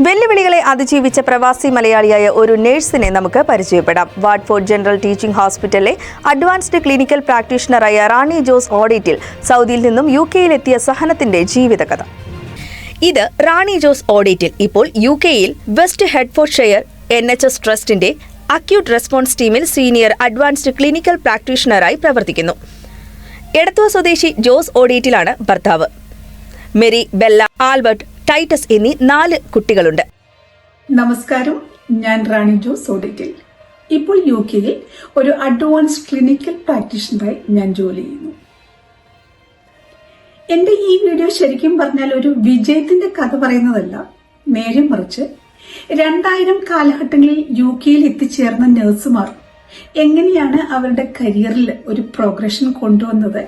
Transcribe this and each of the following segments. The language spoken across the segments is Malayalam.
വെല്ലുവിളികളെ അതിജീവിച്ച പ്രവാസി മലയാളിയായ ഒരു നഴ്സിനെ നമുക്ക് പരിചയപ്പെടാം. വാട്ട്ഫോർഡ് ജനറൽ ടീച്ചിംഗ് ഹോസ്പിറ്റലിലെ അഡ്വാൻസ്ഡ് ക്ലിനിക്കൽ പ്രാക്ടീഷണറായ റാണി ജോസ് ഓഡിറ്റിൽ സൗദിയിൽ നിന്നും യു കെയിലെത്തിയ സഹനത്തിന്റെ ജീവിതകഥ. ഇത് റാണി ജോസ് ഓഡിറ്റിൽ ഇപ്പോൾ യു കെയിൽ West Hertfordshire N H S ട്രസ്റ്റിന്റെ അക്യൂട്ട് റെസ്പോൺസ് ടീമിൽ സീനിയർ അഡ്വാൻസ്ഡ് ക്ലിനിക്കൽ പ്രാക്ടീഷണറായി പ്രവർത്തിക്കുന്നു. എടത്വ സ്വദേശി ജോസ് ഓഡിറ്റിലാണ് ഭർത്താവ്. മെരി ബെല്ല ആൽബർട്ട് ടൈറ്റസ് എന്നീ നാല് കുട്ടികളുണ്ട്. നമസ്കാരം ഞാൻ റാണി ജോ സോഡിറ്റിൽ ഇപ്പോൾ യു കെയിൽ ഒരു അഡ്വാൻസ് ക്ലിനിക്കൽ പ്രാക്ടീഷണറായി ഞാൻ ജോലി ചെയ്യുന്നു. എന്റെ ഈ വീഡിയോ ശരിക്കും പറഞ്ഞാൽ ഒരു വിജയത്തിന്റെ കഥ പറയുന്നതല്ല. നേരെ മറിച്ച് രണ്ടായിരം കാലഘട്ടങ്ങളിൽ യു കെയിൽ എത്തിച്ചേർന്ന നഴ്സുമാർ എങ്ങനെയാണ് അവരുടെ കരിയറിൽ ഒരു പ്രോഗ്രഷൻ കൊണ്ടുവന്നത്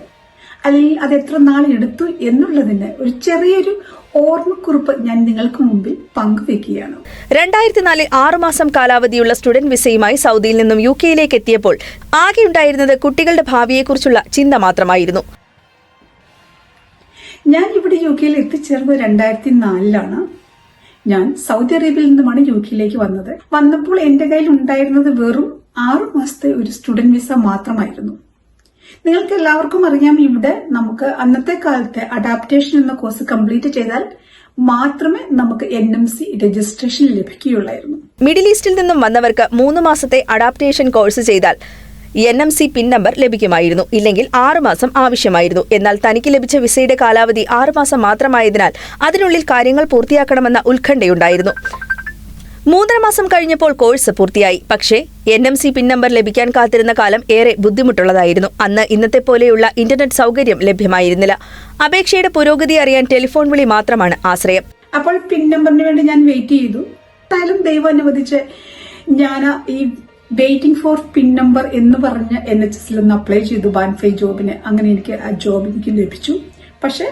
അല്ലെങ്കിൽ അത് എത്ര നാൾ എടുത്തു എന്നുള്ളതിന് ഒരു ചെറിയൊരു ഓർമ്മക്കുറിപ്പ് ഞാൻ നിങ്ങൾക്ക് മുമ്പിൽ പങ്കുവെക്കുകയാണ്. രണ്ടായിരത്തി നാലിൽ ആറുമാസം കാലാവധിയുള്ള സ്റ്റുഡന്റ് വിസയുമായി സൗദിയിൽ നിന്നും യു കെയിലേക്ക് എത്തിയപ്പോൾ ആകെ ഉണ്ടായിരുന്നത് കുട്ടികളുടെ ഭാവിയെക്കുറിച്ചുള്ള ചിന്ത മാത്രമായിരുന്നു. ഞാൻ ഇവിടെ യു കെയിൽ എത്തിച്ചേർന്നത് രണ്ടായിരത്തി നാലിലാണ് ഞാൻ സൗദി അറേബ്യയിൽ നിന്നുമാണ് യു കെയിലേക്ക് വന്നത്. വന്നപ്പോൾ എന്റെ കയ്യിൽ ഉണ്ടായിരുന്നത് വെറും ആറു മാസത്തെ ഒരു സ്റ്റുഡന്റ് വിസ മാത്രമായിരുന്നു. നിങ്ങൾക്ക് എല്ലാവർക്കും അറിയാം ഇവിടെ നമുക്ക് അന്നത്തെ കാലത്തെ അഡാപ്റ്റേഷൻ എന്ന കോഴ്സ് കംപ്ലീറ്റ് ചെയ്താൽ മാത്രമേ നമുക്ക് എൻ എം സി രജിസ്ട്രേഷൻ ലഭിക്കുകയുള്ളായിരുന്നു. മിഡിൽ ഈസ്റ്റിൽ നിന്നും വന്നവർക്ക് മൂന്ന് മാസത്തെ അഡാപ്റ്റേഷൻ കോഴ്സ് ചെയ്താൽ N M C PIN number ലഭിക്കുമായിരുന്നു ഇല്ലെങ്കിൽ ആറുമാസം ആവശ്യമായിരുന്നു. എന്നാൽ തനിക്ക് ലഭിച്ച വിസയുടെ കാലാവധി ആറുമാസം മാത്രമായതിനാൽ അതിനുള്ളിൽ കാര്യങ്ങൾ പൂർത്തിയാക്കണമെന്ന ഉത്കണ്ഠയുണ്ടായിരുന്നു. മൂന്നര മാസം കഴിഞ്ഞപ്പോൾ കോഴ്സ് പൂർത്തിയായി. പക്ഷേ N M C PIN number ലഭിക്കാൻ കാത്തിരുന്ന കാലം ഏറെ ബുദ്ധിമുട്ടുള്ളതായിരുന്നു. അന്ന് ഇന്നത്തെ പോലെയുള്ള ഇന്റർനെറ്റ് സൗകര്യം ലഭ്യമായിരുന്നില്ല. അപേക്ഷയുടെ പുരോഗതി അറിയാൻ ടെലിഫോൺ വിളി മാത്രമാണ് ആശ്രയം. അപ്പോൾ പിൻ നമ്പറിന് വേണ്ടി ഞാൻ വെയിറ്റ് ചെയ്തു. എന്തായാലും ദൈവം അനുവദിച്ച് ഞാൻ ഈ വെയിറ്റിംഗ് ഫോർ പിൻ നമ്പർ എന്ന് പറഞ്ഞ് എൻ എച്ച് എസിൽ ഒന്ന് അപ്ലൈ ചെയ്തു. ബാൻഫൈ ജോബിന് അങ്ങനെ എനിക്ക് ആ ജോബ് എനിക്ക് ലഭിച്ചു. പക്ഷെ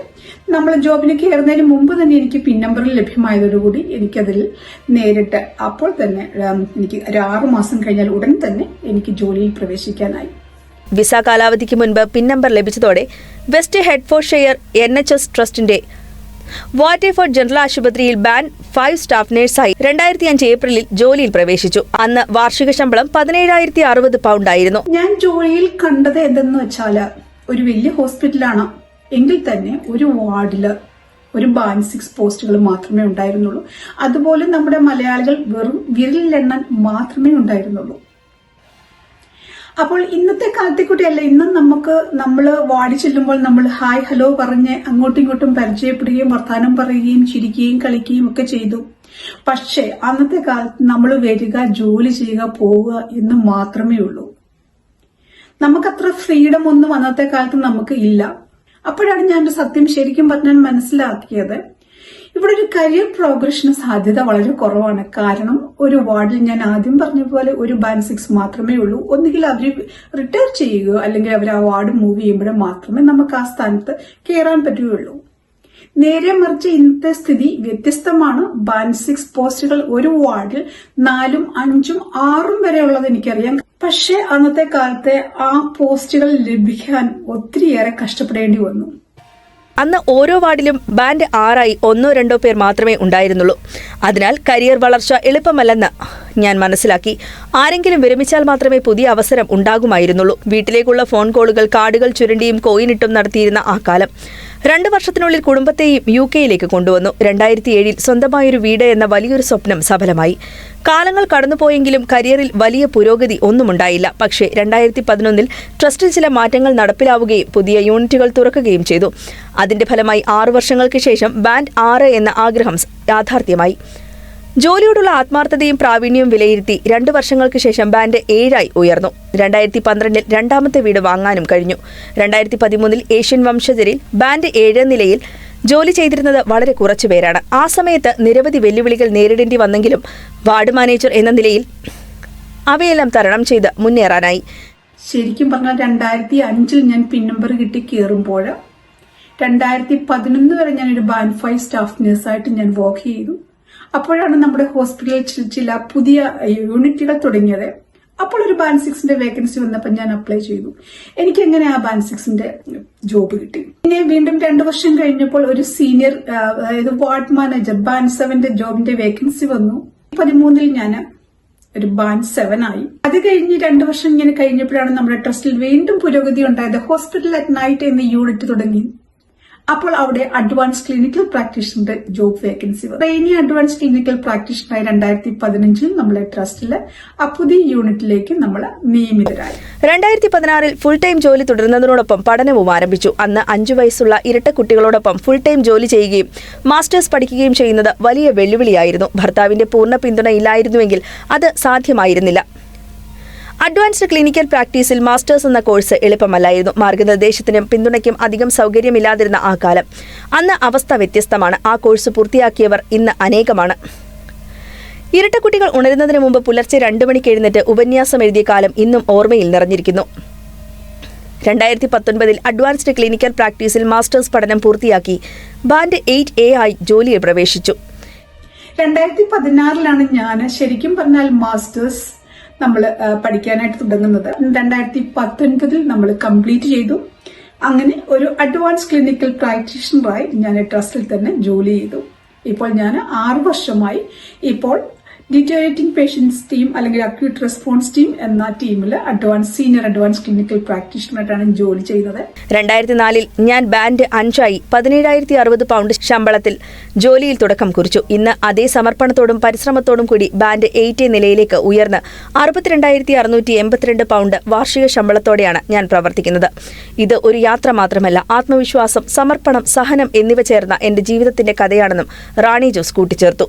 നമ്മൾ ജോബിന് കയറുന്നതിന് മുമ്പ് തന്നെ എനിക്ക് പിൻ നമ്പർ ലഭ്യമായതോടുകൂടി എനിക്കതിൽ നേരിട്ട് അപ്പോൾ തന്നെ എനിക്ക് ഒരു ആറു മാസം കഴിഞ്ഞാൽ ഉടൻ തന്നെ എനിക്ക് ജോലിയിൽ പ്രവേശിക്കാനായി. വിസ കാലാവധിക്ക് മുൻപ് പിൻ നമ്പർ ലഭിച്ചതോടെ West Hertfordshire N H S ട്രസ്റ്റിന്റെ വാറ്റേഫോർഡ് ജനറൽ ആശുപത്രിയിൽ ബാൻ ഫൈവ് സ്റ്റാഫ് നഴ്സായി രണ്ടായിരത്തി അഞ്ച് ഏപ്രിലിൽ ജോലിയിൽ പ്രവേശിച്ചു. അന്ന് വാർഷിക ശമ്പളം പതിനേഴായിരത്തി അറുപത് പൗണ്ടായിരുന്നു. ഞാൻ ജോലിയിൽ കണ്ടത് എന്തെന്ന് വെച്ചാൽ ഒരു വലിയ ഹോസ്പിറ്റലാണ്. എങ്കിൽ തന്നെ ഒരു വാർഡിൽ ഒരു ബാൻ സിക്സ് പോസ്റ്റുകൾ മാത്രമേ ഉണ്ടായിരുന്നുള്ളൂ. അതുപോലെ നമ്മുടെ മലയാളികൾ വെറും വിരലിലെണ്ണാൻ മാത്രമേ ഉണ്ടായിരുന്നുള്ളൂ. അപ്പോൾ ഇന്നത്തെ കാലത്തെ കുട്ടിയല്ല ഇന്നും നമുക്ക് നമ്മൾ വാടി ചെല്ലുമ്പോൾ നമ്മൾ ഹായ് ഹലോ പറഞ്ഞ് അങ്ങോട്ടും ഇങ്ങോട്ടും പരിചയപ്പെടുകയും വർത്താനം പറയുകയും ചിരിക്കുകയും കളിക്കുകയും ഒക്കെ ചെയ്തു. പക്ഷേ അന്നത്തെ കാലത്ത് നമ്മൾ വരിക ജോലി ചെയ്യുക പോവുക എന്ന് മാത്രമേ ഉള്ളൂ. നമുക്കത്ര ഫ്രീഡം ഒന്നും അന്നത്തെ കാലത്ത് നമുക്ക് ഇല്ല. അപ്പോഴാണ് ഞാൻ സത്യം ശരിക്കും പറഞ്ഞാൽ മനസ്സിലാക്കിയത്. ഇവിടെ ഒരു കരിയർ പ്രോഗ്രഷന് സാധ്യത വളരെ കുറവാണ്. കാരണം ഒരു വാർഡിൽ ഞാൻ ആദ്യം പറഞ്ഞ പോലെ ഒരു ബാൻ സിക്സ് മാത്രമേ ഉള്ളൂ. ഒന്നുകിൽ അവർ റിട്ടയർ ചെയ്യുകയോ അല്ലെങ്കിൽ അവർ ആ വാർഡ് മൂവ് ചെയ്യുമ്പോഴേ മാത്രമേ നമുക്ക് ആ സ്ഥാനത്ത് കയറാൻ പറ്റുകയുള്ളൂ. നേരെ മറിച്ച് ഇന്നത്തെ സ്ഥിതി വ്യത്യസ്തമാണ്. ബാൻ സിക്സ് പോസ്റ്റുകൾ ഒരു വാർഡിൽ നാലും അഞ്ചും ആറും വരെ ഉള്ളത് എനിക്കറിയാം. പക്ഷേ അന്നത്തെ കാലത്തെ ആ പോസ്റ്റുകൾ ലഭിക്കാൻ ഒത്തിരിയേറെ കഷ്ടപ്പെടേണ്ടി വന്നു. അന്ന് ഓരോ വാർഡിലും ബാൻഡ് ആറായി ഒന്നോ രണ്ടോ പേർ മാത്രമേ ഉണ്ടായിരുന്നുള്ളൂ. അതിനാൽ കരിയർ വളർച്ച എളുപ്പമല്ലെന്ന് ഞാൻ മനസ്സിലാക്കി. ആരെങ്കിലും വിരമിച്ചാൽ മാത്രമേ പുതിയ അവസരം ഉണ്ടാകുമായിരുന്നുള്ളൂ. വീട്ടിലേക്കുള്ള ഫോൺ കോളുകൾ കാർഡുകൾ ചുരണ്ടിയും കോയിനിട്ടും നടത്തിയിരുന്ന ആ കാലം. രണ്ടു വർഷത്തിനുള്ളിൽ കുടുംബത്തെയും യു കെയിലേക്ക് കൊണ്ടുവന്നു. രണ്ടായിരത്തി ഏഴിൽ സ്വന്തമായൊരു വീട് എന്ന വലിയൊരു സ്വപ്നം സഫലമായി. കാലങ്ങൾ കടന്നുപോയെങ്കിലും കരിയറിൽ വലിയ പുരോഗതി ഒന്നുമുണ്ടായില്ല. പക്ഷേ രണ്ടായിരത്തി പതിനൊന്നിൽ ട്രസ്റ്റിൽ ചില മാറ്റങ്ങൾ നടപ്പിലാവുകയും പുതിയ യൂണിറ്റുകൾ തുറക്കുകയും ചെയ്തു. അതിന്റെ ഫലമായി ആറു വർഷങ്ങൾക്ക് ശേഷം ബാൻഡ് ആറ് എന്ന ആഗ്രഹം യാഥാർത്ഥ്യമായി. ജോലിയോടുള്ള ആത്മാർത്ഥതയും പ്രാവീണ്യവും വിലയിരുത്തി രണ്ടു വർഷങ്ങൾക്ക് ശേഷം ബാൻഡ് ഏഴായി ഉയർന്നു. രണ്ടായിരത്തി പന്ത്രണ്ടിൽ രണ്ടാമത്തെ വീട് വാങ്ങാനും കഴിഞ്ഞു. രണ്ടായിരത്തി പതിമൂന്നിൽ ഏഷ്യൻ വംശജരിൽ ബാൻഡ് ഏഴ് നിലയിൽ ജോലി ചെയ്തിരുന്നത് വളരെ കുറച്ചു പേരാണ്. ആ സമയത്ത് നിരവധി വെല്ലുവിളികൾ നേരിടേണ്ടി വന്നെങ്കിലും വാർഡ് മാനേജർ എന്ന നിലയിൽ അവയെല്ലാം തരണം ചെയ്ത് മുന്നേറാനായി. ശരിക്കും പറഞ്ഞാൽ രണ്ടായിരത്തി അഞ്ചിൽ ഞാൻ പിൻ നമ്പർ കിട്ടി കയറുമ്പോൾ രണ്ടായിരത്തി പതിനൊന്ന് വരെ ഞാൻ ഒരു ബാൻ ഫൈവ് സ്റ്റാഫ് നഴ്സായിട്ട് ഞാൻ വർക്ക് ചെയ്തു. അപ്പോഴാണ് നമ്മുടെ ഹോസ്പിറ്റലിൽ ചില പുതിയ യൂണിറ്റുകൾ തുടങ്ങിയത്. അപ്പോൾ ഒരു ബാൻ സിക്സിന്റെ വേക്കൻസി വന്നപ്പോൾ ഞാൻ അപ്ലൈ ചെയ്തു. എനിക്ക് എങ്ങനെ ആ ബാൻ സിക്സിന്റെ ജോബ് കിട്ടി? പിന്നെ വീണ്ടും രണ്ടു വർഷം കഴിഞ്ഞപ്പോൾ ഒരു സീനിയർ അതായത് വാർഡ് മാനേജർ ബാൻ സെവന്റെ ജോബിന്റെ വേക്കൻസി വന്നു. പതിമൂന്നിൽ ഞാൻ ഒരു ബാൻ സെവൻ ആയി അത് കഴിഞ്ഞ് രണ്ടു വർഷം ഇങ്ങനെ കഴിഞ്ഞപ്പോഴാണ് നമ്മുടെ ട്രസ്റ്റിൽ വീണ്ടും പുരോഗതി ഉണ്ടായത്. ഹോസ്പിറ്റൽ അറ്റ് നൈറ്റ് എന്ന യൂണിറ്റ് തുടങ്ങി. അപ്പോൾ അവിടെ advance clinical പ്രാക്ടീഷണറുടെ job vacancy trainee advance clinical പ്രാക്ടീഷണറായി രണ്ടായിരത്തി പതിനഞ്ചിൽ നമ്മളെ ട്രസ്റ്റിൽ പുതിയ യൂണിറ്റിലേക്ക് നമ്മൾ നിയമിതരായി. രണ്ടായിരത്തി പതിനാറിൽ ഫുൾ ടൈം ജോലി തുടരുന്നതിനോടൊപ്പം പഠനവും ആരംഭിച്ചു. അന്ന് അഞ്ചു വയസ്സുള്ള ഇരട്ട കുട്ടികളോടൊപ്പം ഫുൾ ടൈം ജോലി ചെയ്യുകയും മാസ്റ്റേഴ്സ് പഠിക്കുകയും ചെയ്യുന്നത് വലിയ വെല്ലുവിളിയായിരുന്നു. ഭർത്താവിന്റെ പൂർണ പിന്തുണ ഇല്ലായിരുന്നുവെങ്കിൽ അത് സാധ്യമായിരുന്നില്ല. അഡ്വാൻസ്ഡ് ക്ലിനിക്കൽ പ്രാക്ടീസിൽ മാസ്റ്റേഴ്സ് എന്ന കോഴ്സ് എളുപ്പമല്ലായിരുന്നു. മാർഗനിർദ്ദേശത്തിനും പിന്തുണയ്ക്കും അധികം സൗകര്യമില്ലാതിരുന്ന ആ കാലം. അന്ന് അവസ്ഥ വ്യത്യസ്തമാണ്. ആ കോഴ്സ് പൂർത്തിയാക്കിയവർ ഇന്ന് അനേകമാണ്. ഇരട്ടക്കുട്ടികൾ ഉണരുന്നതിന് മുമ്പ് പുലർച്ചെ രണ്ടു മണിക്ക് എഴുന്നേറ്റ് ഉപന്യാസം എഴുതിയ കാലം ഇന്നും ഓർമ്മയിൽ നിറഞ്ഞിരിക്കുന്നു. രണ്ടായിരത്തി പത്തൊൻപതിൽ അഡ്വാൻസ്ഡ് ക്ലിനിക്കൽ പ്രാക്ടീസിൽ മാസ്റ്റേഴ്സ് പഠനം പൂർത്തിയാക്കി ബാൻഡ് എയ്റ്റ് എ ആയി ജോലിയിൽ പ്രവേശിച്ചു. രണ്ടായിരത്തി പതിനാറിലാണ് ഞാൻ ശരിക്കും പറഞ്ഞാൽ മാസ്റ്റേഴ്സ് നമ്മൾ പഠിക്കാനായിട്ട് തുടങ്ങുന്നത്. രണ്ടായിരത്തി പത്തൊൻപതിൽ നമ്മൾ കംപ്ലീറ്റ് ചെയ്തു. അങ്ങനെ ഒരു അഡ്വാൻസ് ക്ലിനിക്കൽ പ്രാക്ടീഷണറായി ഞാൻ ട്രസ്റ്റിൽ തന്നെ ജോലി ചെയ്തു. ഇപ്പോൾ ഞാൻ ആറു വർഷമായി ഇപ്പോൾ ഡിറ്റോറേറ്റിംഗ് പേഷ്യൻസ് ടീം അല്ലെങ്കിൽ അക്യൂട്ട് റെസ്പോൺസ് ടീം എന്ന ടീമിൽ അഡ്വാൻസ് സീനിയർ അഡ്വാൻസ് ക്ലിനിക്കൽ പ്രാക്ടീഷണറായിട്ടാണ് ജോലി ചെയ്യുന്നത്. രണ്ടായിരത്തി നാലിൽ ഞാൻ ബാൻഡ് അഞ്ചായി പതിനേഴായിരത്തി അറുപത് പൗണ്ട് ശമ്പളത്തിൽ ജോലിയിൽ തുടക്കം കുറിച്ചു. ഇന്ന് അതേ സമർപ്പണത്തോടും പരിശ്രമത്തോടും കൂടി ബാൻഡ് എയ്റ്റ് നിലയിലേക്ക് ഉയർന്ന് അറുപത്തിരണ്ടായിരത്തി അറുന്നൂറ്റി എൺപത്തിരണ്ട് പൗണ്ട് വാർഷിക ശമ്പളത്തോടെയാണ് ഞാൻ പ്രവർത്തിക്കുന്നത്. ഇത് ഒരു യാത്ര മാത്രമല്ല ആത്മവിശ്വാസം സമർപ്പണം സഹനം എന്നിവ ചേർന്ന എന്റെ ജീവിതത്തിന്റെ കഥയാണെന്നും റാണി ജോസ് കൂട്ടിച്ചേർത്തു.